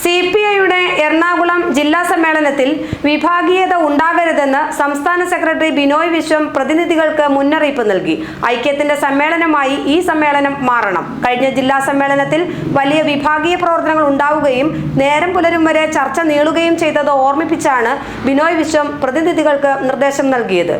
C P ഐയുടെ എറണാകുളം ജില്ലാ സമ്മേളനത്തിൽ വിഭാഗീയത ഉണ്ടാകരുതെന്ന് സംസ്ഥാന സെക്രട്ടറി ബിനോയ് വിശ്വം പ്രതിനിധികൾക്ക് മുന്നറിയിപ്പ് നൽകി. ഐക്യത്തിന്റെ സമ്മേളനമായി ഈ സമ്മേളനം മാറണം. കഴിഞ്ഞ ജില്ലാ സമ്മേളനത്തിൽ വലിയ വിഭാഗീയ പ്രവർത്തനങ്ങൾ ഉണ്ടാവുകയും നേരം പുലരും വരെ ചർച്ച നീളുകയും ചെയ്തത് ഓർമ്മിപ്പിച്ചാണ് ബിനോയ് വിശ്വം പ്രതിനിധികൾക്ക് നിർദ്ദേശം നൽകിയത്.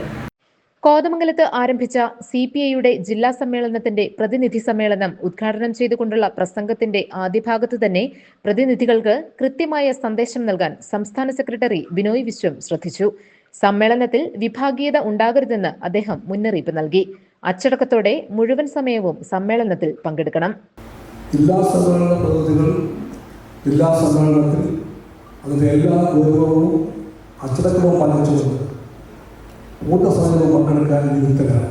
കോതമംഗലത്ത് ആരംഭിച്ച സി പി ഐയുടെ ജില്ലാ സമ്മേളനത്തിന്റെ പ്രതിനിധി സമ്മേളനം ഉദ്ഘാടനം ചെയ്തുകൊണ്ടുള്ള പ്രസംഗത്തിന്റെ ആദ്യ ഭാഗത്ത് തന്നെ പ്രതിനിധികൾക്ക് കൃത്യമായ സന്ദേശം നൽകാൻ സംസ്ഥാന സെക്രട്ടറി ബിനോയ് വിശ്വം ശ്രദ്ധിച്ചു. സമ്മേളനത്തിൽ വിഭാഗീയത ഉണ്ടാകരുതെന്ന് അദ്ദേഹം മുന്നറിയിപ്പ് നൽകി. അച്ചടക്കത്തോടെ മുഴുവൻ സമയവും സമ്മേളനത്തിൽ പങ്കെടുക്കണം. ജില്ലാ സമ്മേളന പ്രതിനിധികൾ ജില്ലാ സമ്മേളനത്തിൽ അതിന്റെ എല്ലാ ഗൗരവവും അച്ചടക്കവും പാലിച്ചുകൊണ്ട് സമയവും പങ്കെടുക്കാൻ നിയുക്തരാണ്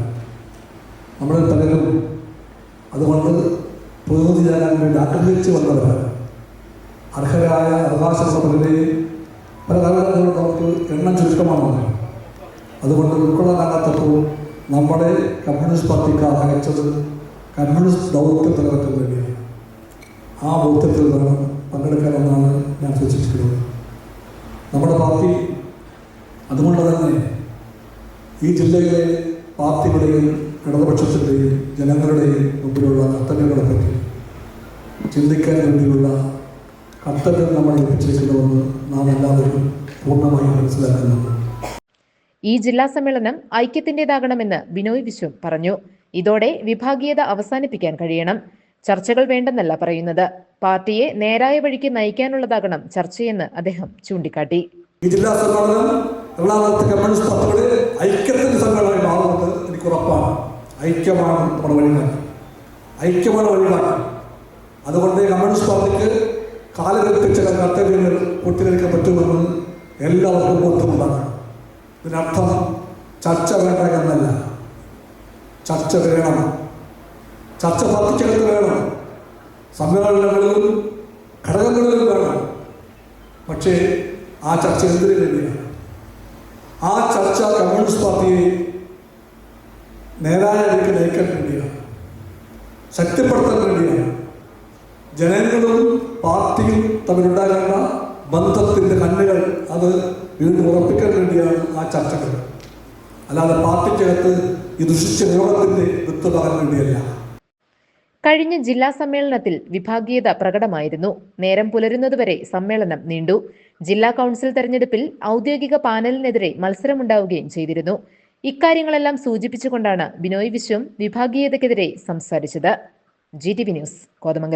നമ്മുടെ പലരും അതുകൊണ്ട് പ്രതിനിധിയാകാൻ വേണ്ടി ആഗ്രഹിച്ചു വന്നവരാണ്. അർഹരായ അവകാശ പലരെയും പല കാലഘട്ടങ്ങളും നമുക്ക് എണ്ണം ചുരുക്കമാണ് അതുകൊണ്ട് ഉൾക്കൊള്ളാനാകാത്തപ്പോൾ നമ്മുടെ കമ്മ്യൂണിസ്റ്റ് പാർട്ടിക്കാർ അയച്ചത് കമ്മ്യൂണിസ്റ്റ് ദൗത്യം നിലനിർത്താൻ വേണ്ടിയാണ്. ആ ബോധ്യത്തിൽ നിന്നും പങ്കെടുക്കാനെന്നാണ് ഞാൻ സൂചിപ്പിക്കുന്നത്. നമ്മുടെ പാർട്ടി അതുകൊണ്ട് തന്നെ ഈ ജില്ലയിലെ പാർട്ടികളുടെയും ഇടതുപക്ഷത്തിന്റെയും ജനങ്ങളുടെയും മുമ്പിലുള്ള കർത്തവ്യങ്ങളെ പറ്റി ചിന്തിക്കാൻ വേണ്ടിയുള്ള കർത്തവ്യം നമ്മൾ ലഭിച്ചിരിക്കുന്നുവെന്ന് നാം എല്ലാവരും പൂർണമായി മനസ്സിലാക്കുന്നുണ്ട്. ഈ ജില്ലാ സമ്മേളനം ഐക്യത്തിന്റെതാകണമെന്ന് ബിനോയ് വിശ്വം പറഞ്ഞു. ഇതോടെ വിഭാഗീയത അവസാനിപ്പിക്കാൻ കഴിയണം. ചർച്ചകൾ വേണ്ടെന്നല്ല പറയുന്നത്. പാർട്ടിയെ നേരായ വഴിക്ക് നയിക്കാനുള്ളതാകണം ചർച്ചയെന്ന് അദ്ദേഹം ചൂണ്ടിക്കാട്ടി. ഈ ജില്ലാ സമ്മേളനം എറണാകുളത്ത് കമ്മ്യൂണിസ്റ്റ് പാർട്ടിയുടെ ഐക്യത്തിന്റെ സമ്മേളനമായി മാറുന്നത് എനിക്ക് ഉറപ്പാണ്. ഐക്യമാണ് നമ്മുടെ വഴികാട്ടി. ഐക്യമാണ് വഴികാട്ടി. അതുകൊണ്ട് കമ്മ്യൂണിസ്റ്റ് പാർട്ടിക്ക് കാലഘട്ടത്തിൽ ചില കർത്തവ്യങ്ങൾ പൂർത്തീകരിക്കാൻ പറ്റുമെന്ന് എല്ലാവർക്കും ബോധ്യമുണ്ടാകണം ഇതിനർത്ഥം ചർച്ച വേണ്ട എന്നല്ല. ചർച്ച വേണം. ചർച്ച പാർട്ടിക്കകത്ത് വേണം. സമ്മേളനങ്ങളിലും ഘടകങ്ങളിലും വേണം. പക്ഷേ ആ ചർച്ച എന്തിനു വേണ്ടിയാണ് ആ ചർച്ച കമ്മ്യൂണിസ്റ്റ് പാർട്ടിയെ നേരായ വഴിക്ക് നയിക്കാൻ വേണ്ടിയാണ്. ശക്തിപ്പെടുത്താൻ വേണ്ടിയാണ്. ജനങ്ങളും പാർട്ടിയും തമ്മിലുണ്ടാകേണ്ട ബന്ധത്തിന്റെ കണ്ണുകൾ അത് വീണ്ടും ഉറപ്പിക്കാൻ വേണ്ടിയാണ് ആ ചർച്ചകൾ. അല്ലാതെ പാർട്ടിക്കകത്ത് ഈ ദുഷിച്ച നിയമത്തിന്റെ വിത്ത് പറയാൻ വേണ്ടിയല്ല. കഴിഞ്ഞ ജില്ലാ സമ്മേളനത്തിൽ വിഭാഗീയത പ്രകടമായിരുന്നു. നേരം പുലരുന്നതുവരെ സമ്മേളനം നീണ്ടു. ജില്ലാ കൗൺസിൽ തെരഞ്ഞെടുപ്പിൽ ഔദ്യോഗിക പാനലിനെതിരെ മത്സരമുണ്ടാവുകയും ചെയ്തിരുന്നു. ഇക്കാര്യങ്ങളെല്ലാം സൂചിപ്പിച്ചുകൊണ്ടാണ് ബിനോയ് വിശ്വം വിഭാഗീയതയ്ക്കെതിരെ സംസാരിച്ചത്. G T V news Kothamangalam.